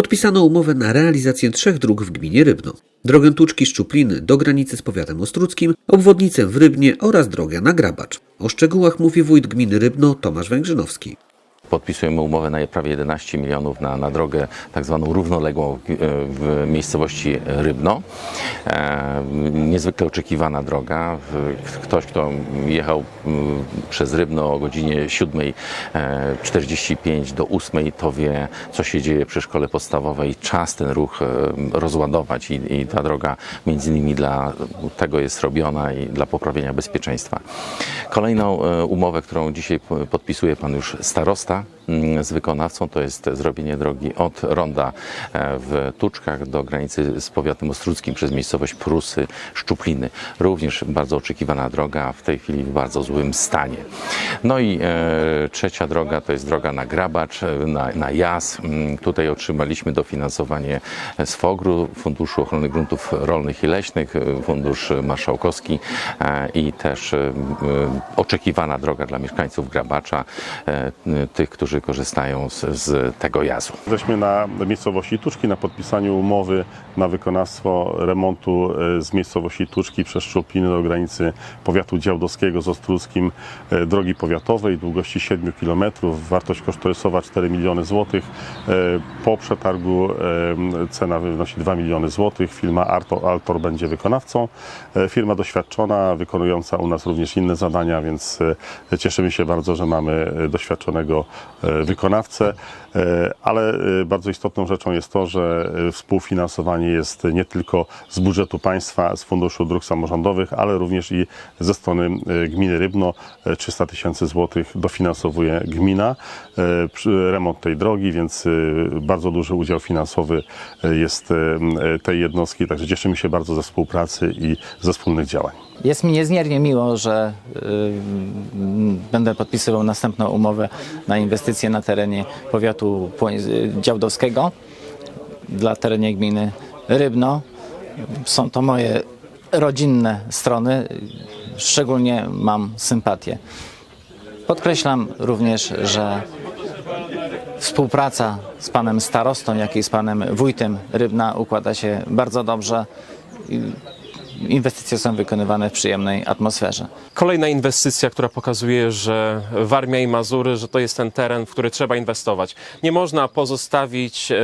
Podpisano umowę na realizację trzech dróg w gminie Rybno. Drogę Tuczki Szczupliny do granicy z powiatem ostródzkim, obwodnicę w Rybnie oraz drogę na Grabacz. O szczegółach mówi wójt gminy Rybno Tomasz Węgrzynowski. Podpisujemy umowę na prawie 11 milionów na, na drogę tak zwaną równoległą w, w miejscowości Rybno. E, niezwykle oczekiwana droga. Ktoś, kto jechał mm, przez Rybno o godzinie 7.45 do 8, to wie, co się dzieje przy szkole podstawowej. Czas ten ruch e, rozładować i, i ta droga między innymi dla tego jest robiona i dla poprawienia bezpieczeństwa. Kolejną e, umowę, którą dzisiaj podpisuje pan już starosta пока. Z wykonawcą, to jest zrobienie drogi od ronda e, w Tuczkach do granicy z powiatem ostródzkim przez miejscowość Prusy, Szczupliny. Również bardzo oczekiwana droga, w tej chwili w bardzo złym stanie. No i e, trzecia droga to jest droga na Grabacz, e, na, na Jas. Mm, Tutaj otrzymaliśmy dofinansowanie z FOGR-u, Funduszu Ochrony Gruntów Rolnych i Leśnych, Fundusz Marszałkowski i też oczekiwana droga dla mieszkańców Grabacza, tych, którzy korzystają z, z tego jazu. Jesteśmy na miejscowości Tuczki na podpisaniu umowy na wykonawstwo remontu e, z miejscowości Tuczki przez Szczupiny do granicy powiatu działdowskiego z Ostruckim e, drogi powiatowej długości 7 km. Wartość kosztorysowa 4 miliony złotych. E, Po przetargu cena wynosi 2 miliony złotych. Firma Altor, Altor będzie wykonawcą. Firma doświadczona, wykonująca u nas również inne zadania, więc cieszymy się bardzo, że mamy doświadczonego wykonawcę. E, Ale e, bardzo istotną rzeczą jest to, że e, współfinansowanie jest nie tylko z budżetu państwa, z Funduszu Dróg Samorządowych, ale również i ze strony e, gminy Rybno. E, 300 tysięcy złotych dofinansowuje gmina e, remont tej drogi, więc e, bardzo duży udział finansowy e, jest e, e, tej jednostki. Także cieszymy się bardzo ze współpracy i ze wspólnych działań. Jest mi niezmiernie miło, że y, będę podpisywał następną umowę na inwestycje na terenie powiatu działdowskiego dla terenie gminy Rybno. Są to moje rodzinne strony, szczególnie mam sympatię. Podkreślam również, że współpraca z panem starostą, jak i z panem wójtem Rybna układa się bardzo dobrze. Inwestycje są wykonywane w przyjemnej atmosferze. Kolejna inwestycja, która pokazuje, że Warmia i Mazury, że to jest ten teren, w który trzeba inwestować. Nie można pozostawić e,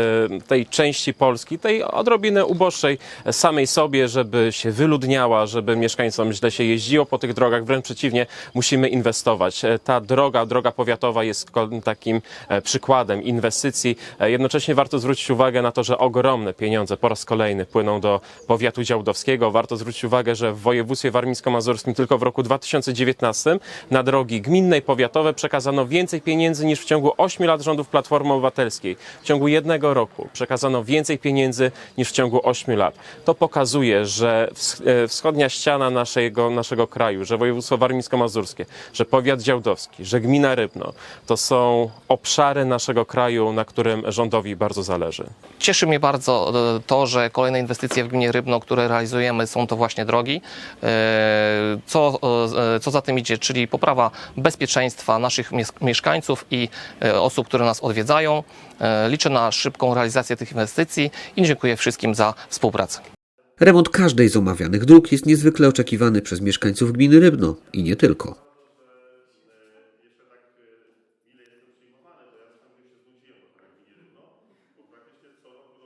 tej części Polski, tej odrobiny uboższej samej sobie, żeby się wyludniała, żeby mieszkańcom źle się jeździło po tych drogach. Wręcz przeciwnie, musimy inwestować. E, Ta droga, droga powiatowa jest takim e, przykładem inwestycji. E, Jednocześnie warto zwrócić uwagę na to, że ogromne pieniądze po raz kolejny płyną do powiatu działdowskiego. Warto zwrócić uwagę, że w województwie warmińsko-mazurskim tylko w roku 2019 na drogi gminne i powiatowe przekazano więcej pieniędzy niż w ciągu 8 lat rządów Platformy Obywatelskiej. W ciągu jednego roku przekazano więcej pieniędzy niż w ciągu 8 lat. To pokazuje, że e, wschodnia ściana naszego, naszego kraju, że województwo warmińsko-mazurskie, że powiat działdowski, że gmina Rybno, to są obszary naszego kraju, na którym rządowi bardzo zależy. Cieszy mnie bardzo e, to, że kolejne inwestycje w gminie Rybno, które realizujemy, są to właśnie drogi. E, Co, e, co za tym idzie, czyli poprawa bezpieczeństwa naszych mies- mieszkańców i e, osób, które nas odwiedzają. Liczę na szybką realizację tych inwestycji i dziękuję wszystkim za współpracę. Remont każdej z omawianych dróg jest niezwykle oczekiwany przez mieszkańców gminy Rybno i nie tylko.